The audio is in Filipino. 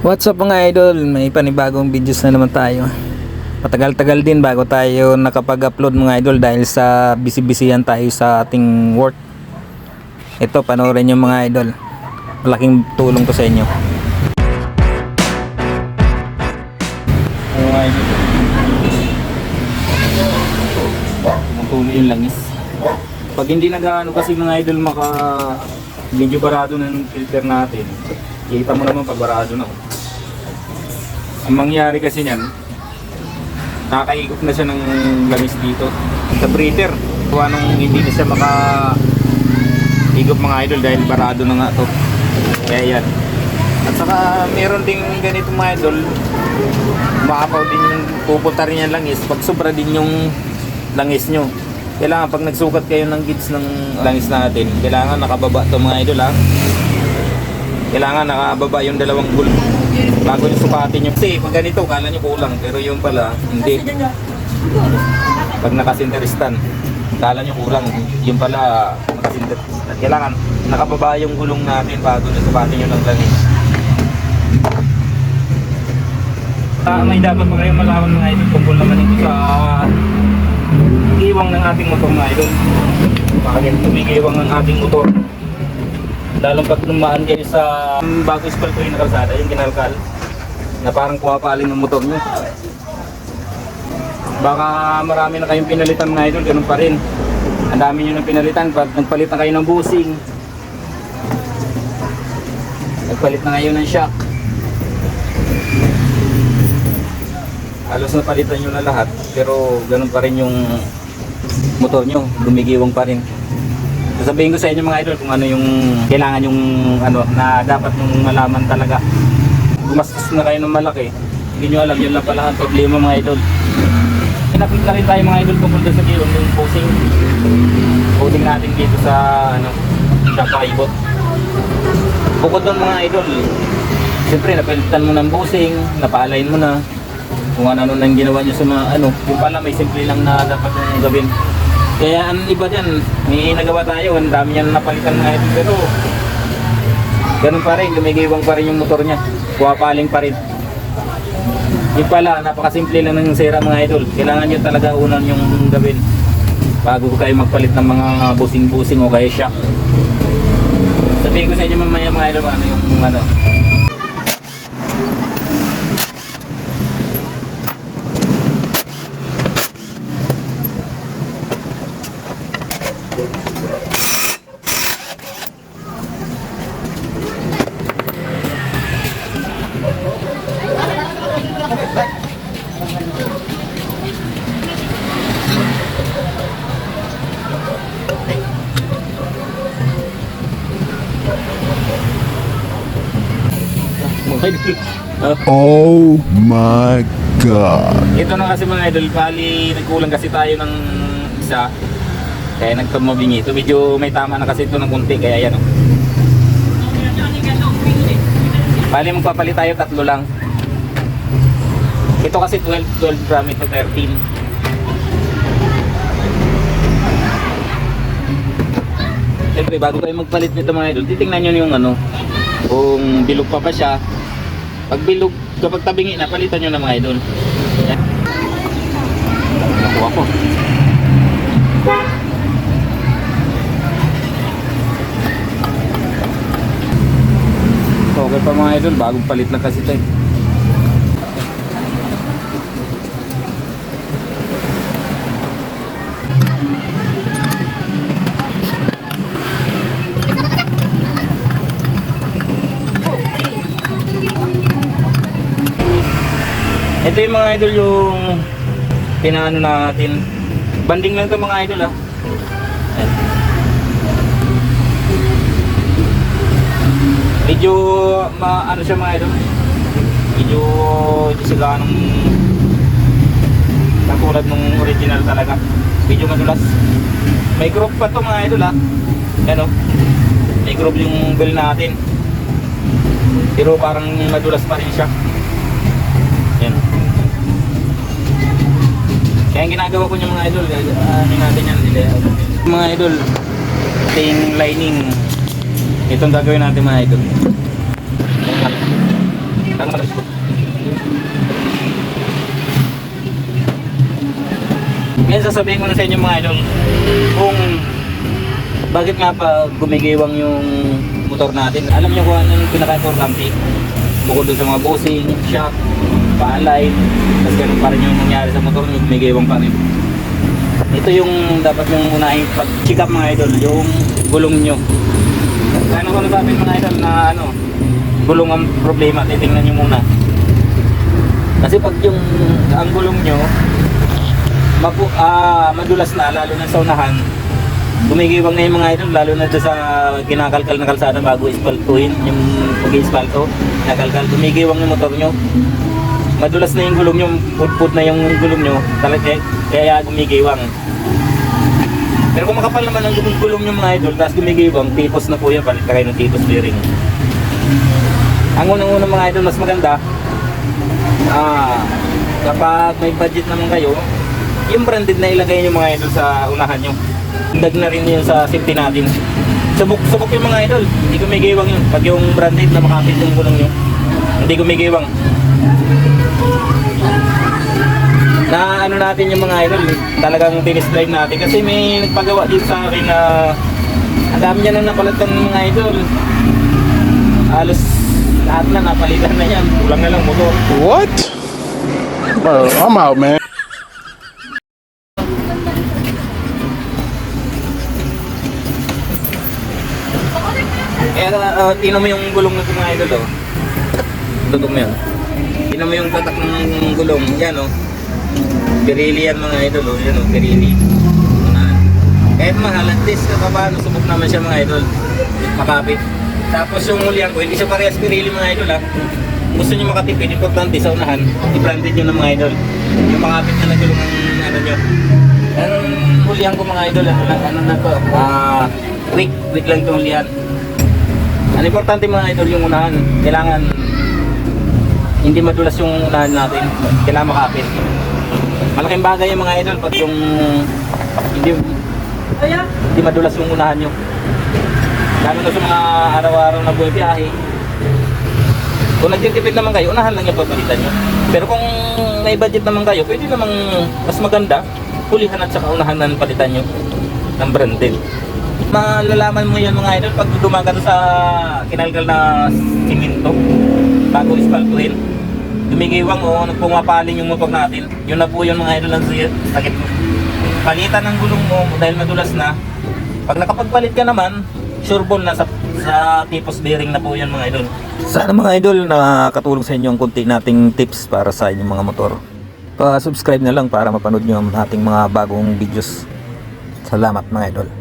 What's up mga idol? May panibagong videos na naman tayo. Matagal-tagal din bago tayo nakapag-upload mga idol dahil sa busy-busyhan tayo sa ating work. Ito, panoorin nyo mga idol. Malaking tulong to sa inyo. Tumutuloy yung langis. Pag hindi nag-ano kasi mga idol maka medyo barado ng filter natin, kita mo naman pag barado na. Ang mangyari kasi niyan, nakakaikot na siya ng langis dito sa breather. Kung anong hindi na siya maka higop mga idol dahil barado na nga to. Kaya yan. At saka meron ding ganito mga idol, maapaw din yung pupunta rin yung langis pag sobra din yung langis nyo. Kailangan pag nagsukat kayo ng gauge ng langis natin, kailangan nakababa to mga idol ha. Kailangan nakababa yung dalawang gulp bago yung sukatin nyo. Kasi pag ganito, kala nyo kulang, pero yung pala, hindi. Pag nakasinteristan, kala nyo kulang, yung pala nakasinteristan. Kailangan nakababa yung gulong natin bago na sukatin nyo ng langis. Ah, may dapat pa kayong malaman mga idol tungkol naman ito sa iwang ng ating motor mga idol. Bakit tumigiwang ng ating motor? Lalo pag lumaan kayo sa bago espalto yung kalsada, yung kinalkal, na parang kumapaling ng motor nyo. Baka marami na kayong pinalitan mga idol, ganun pa rin. Ang dami nyo nang pinalitan, pag nagpalit na kayo ng busing, nagpalit na kayo ng shock, halos napalitan nyo na lahat pero ganun pa rin yung motor nyo gumigiwang pa rin sasabihin ko sa inyo mga idol kung ano yung kailangan yung ano na dapat yung malaman talaga. Gumastos na kayo ng malaki. Hindi nyo alam yun lang pala ang problema mga idol. Pinapit na rin tayo mga idol doon sa gilong yung posing. Posing natin dito sa ano sa paibot bukod doon mga idol siyempre napalitan mo ng busing napalain mo na. Kung ano nang ginawa nyo sa mga ano yung pala may simple lang na dapat yung gawin kaya ang iba dyan may nagawa tayo ang dami yan napalitan mga ito pero ganun pa rin gumigiwang pa rin yung motor niya kuwapaling pa rin. Yung pala napakasimple lang ng sira mga idol. Kailangan nyo talaga unan yung gawin bago kayo magpalit ng mga busing-busing o kaya shock sabihin ko sa inyo mamaya mga idol ano yung ano Oh my god. Ito na kasi mga idol, bali nagkulang kasi tayo ng isa. Kaya nagtumabingi. Ito medyo may tama na kasi ito ng kunti, kaya yan oh. Bali magpapalit tayo tatlo lang. Ito kasi 12, 12 gram, ito 13. Siyempre, bago kayo magpalit nito mga idol, titingnan nyo yung ano, kung bilog pa ba siya. Pag bilog, kapag tabingi na, palitan nyo na mga idol. Yan. Nakuha ko. Okay pa mga idol, bagong palit lang kasi ito eh. Ito yung mga idol yung pinaano natin. Banding lang to mga idol ah. Medyo ma ano siya mga idol. Medyo hindi siya ganong katulad nung original talaga. Medyo madulas. May group pa to mga idol ah. Yan oh. May group yung bell natin. Pero parang madulas pa rin siya. Kaya ginagawa ko niya mga idol, uh, natin yan nila. Mga idol, ting lining. Itong gagawin natin mga idol. Ngayon sasabihin ko na sa inyo mga idol kung bakit nga pa gumigiwang yung motor natin. Alam niyo kung ano yung pinaka-importante. Bukod sa mga bossing, shock, pa-light, tapos ganun pa rin yung nangyari sa motor nyo, gumigiwang pa rin. Ito yung dapat yung unahing pag-check up mga idol, yung gulong nyo. Ano ko nasabi mga idol na ano, gulong ang problema, titingnan nyo muna. Kasi pag yung ang gulong nyo, mapu, ah, madulas na, lalo na sa unahan, gumigiwang na yung mga idol, lalo na sa kinakalkal na kalsada bago ispaltuhin, yung pag-ispalto, nakalkal, gumigiwang yung motor nyo. Madulas na yung gulong nyo, put na yung gulong nyo, talaga, kaya gumigiwang. Pero kung makapal naman ang gulong- nyo mga idol, tapos gumigiwang, tipos na po yan, palit kayo ng tipos bearing. Ang unang-unang mga idol, mas maganda, ah, kapag may budget naman kayo, yung branded na ilagay nyo mga idol sa unahan nyo. Dag na rin yun sa safety natin. Subok, subok yung mga idol. Hindi gumigiwang yun. Pag yung branded na makapit yung gulong nyo, hindi gumigiwang. Na ano natin yung mga idol, talagang tinis drive natin. Kasi may nagpagawa din sa akin na ang dami niya nang napalitan ng mga idol. Halos lahat na napalitan na yan. Kulang na lang motor. What? Bro, I'm out, man. Eh, uh, tingnan mo yung gulong ng mga idol, oh. Tutok mo yun. Tingnan mo yung tatak ng gulong. Yan, oh. Pirili yan mga idol, oh. Yan, oh. Pirili. Kahit mahal, at least paano, subok naman siya mga idol. Makapit. Tapos yung hulihan ko, hindi siya parehas pirili mga idol, ah. Gusto nyo makatipid, importante sa unahan, i-branded nyo ng mga idol. Yung makapit na nagulong ng ano nyo. Ang hulihan ko mga idol, ano, ano na to, ah, quick, quick lang itong hulihan. Ang importante mga idol yung unahan. Kailangan hindi madulas yung unahan natin. Kailangan makapit. Malaking bagay yung mga idol pag yung hindi hindi madulas yung unahan nyo. Lalo na sa mga araw-araw na buhay biyahe. Kung nagtitipid naman kayo, unahan lang yung papalitan nyo. Pero kung may budget naman kayo, pwede namang mas maganda, hulihan at saka unahan na ng palitan nyo ng branded. Malalaman mo yan mga idol pag dumagat sa kinalkal na siminto bago ispaltuhin. Dumigiwang o pumapaling yung motor natin. Yun na po yun mga idol ang sakit mo. Palitan ng gulong mo dahil madulas na. Pag nakapagpalit ka naman, sure ball na sa, sa tipos bearing na po yan mga idol. Sana mga idol nakatulong sa inyo ang konti nating tips para sa inyong mga motor. Pa-subscribe na lang para mapanood nyo ang ating mga bagong videos. Salamat mga idol.